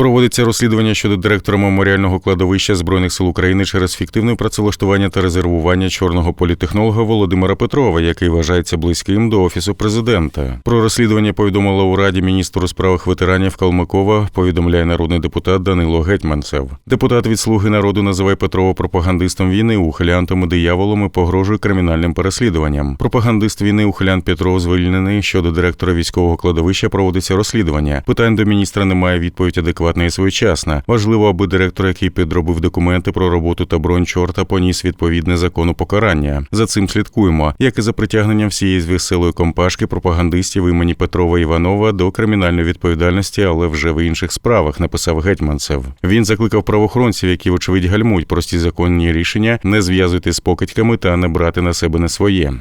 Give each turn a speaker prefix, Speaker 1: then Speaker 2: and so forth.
Speaker 1: Проводиться розслідування щодо директора меморіального кладовища збройних сил України через фіктивне працевлаштування та резервування чорного політехнолога Володимира Петрова, який вважається близьким до офісу президента. Про розслідування повідомила у раді міністру у справах ветеранів Калмикова. Повідомляє народний депутат Данило Гетьманцев. Депутат від слуги народу називає Петрова пропагандистом війни, ухилянтом і дияволом і погрожує кримінальним переслідуванням. Пропагандист війни ухилян Петров звільнений щодо директора військового кладовища проводиться розслідування. Питань до міністра немає відповідь адекватна і своєчасна. Важливо, аби директор, який підробив документи про роботу та бронь чорта, поніс відповідне закону покарання. За цим слідкуємо, як і за притягненням всієї веселої компашки пропагандистів імені Петрова Іванова до кримінальної відповідальності, але вже в інших справах, написав гетьманцев. Він закликав правоохоронців, які вочевидь гальмують прості законні рішення, не зв'язувати з покидьками та не брати на себе не своє.